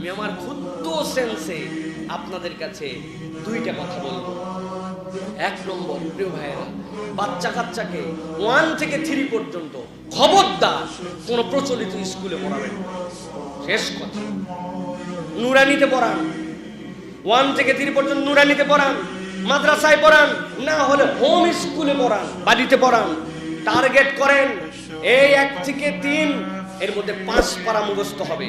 আমি আমার ক্ষুদ্র সেন্সে আপনাদের কাছে দুইটা কথা বলব। এক নম্বর, প্রিয় ভাইয়েরা বাচ্চা কাচ্চাকে ওয়ান থেকে থ্রি পর্যন্ত খবরদার কোনো প্রচলিত স্কুলে পড়াবেন শেষ কথা। নুরানিতে পড়ান। ওয়ান থেকে থ্রি পর্যন্ত নুরানিতে পড়ান। মাদ্রাসায় পড়ান। না হলে হোম স্কুলে পড়ান। বাড়িতে পড়ান। টার্গেট করেন। এই এক থেকে তিন এর মধ্যে পাঁচ পারা মুখস্থ হবে,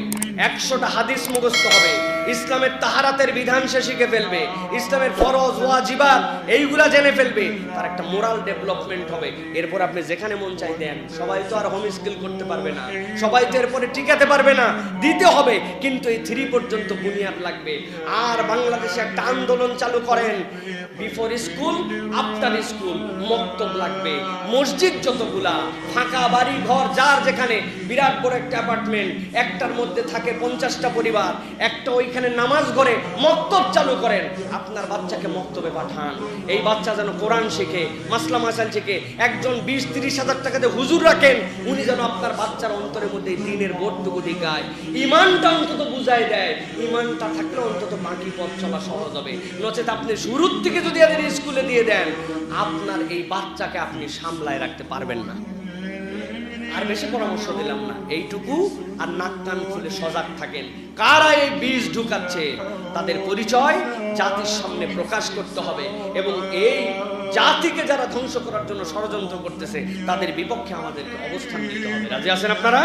একশোটা হাদিস মুখস্থ হবে। ইসলামের তাহারাতের বিধান সে শিখে ফেলবে, ইসলামের ফরজ, ওয়াজিবাত, এইগুলা জেনে ফেলবে, তার একটা মোরাল ডেভেলপমেন্ট হবে। এরপর আপনি যেখানে মন চাই দেন। সবাই তো আর হোম স্কিল করতে পারবে না। সবাই তো এরপরে টিকাতে পারবে না। দিতে হবে, কিন্তু এই থ্রি পর্যন্ত বুনিয়াদ লাগবে। আর বাংলাদেশে একটা আন্দোলন চালু করেন। বিফোর স্কুল আফটার স্কুল মক্তব লাগবে। মসজিদ যতগুলা, ফাঁকা বাড়ি, ঘর, যার যেখানে, বিরাট বড় একটা অ্যাপার্টমেন্ট একটার মধ্যে থাকে পঞ্চাশটা পরিবার, একটা ওইখানে নামাজ ঘরে, মক্তব চালু করেন। আপনার বাচ্চাকে মক্তবে পাঠান। এই বাচ্চা যেন কোরআন শেখে, মাসলা মাসাল শেখে, একজন বিশ তিরিশ হাজার টাকাতে হুজুর রাখেন, উনি যেন আপনার বাচ্চার অন্তরের মধ্যে দিনের বোধটুকু দিকায় ইমানটা অন্তত বুঝাই দেয়। ইমানটা থাকলে অন্তত বাকি পথ চলা সহজ হবে। নচেত আপনি শুরুর থেকে যদি এদের স্কুলে দিয়ে দেন, আপনার এই বাচ্চাকে আপনি সামলায় রাখতে পারবেন না। আর বেশি পরামর্শ দিলাম না। এইটুকু আর নাক কান খুলে সজাগ থাকেন। কারা এই বীজ ঢুকাচ্ছে? তাদের পরিচয় জাতির সামনে প্রকাশ করতে হবে এবং এই জাতিকে যারা ধ্বংস করার জন্য ষড়যন্ত্র করতেছে, তাদের বিপক্ষে আমাদেরকে অবস্থান নিতে হবে। রাজি আছেন আপনারা?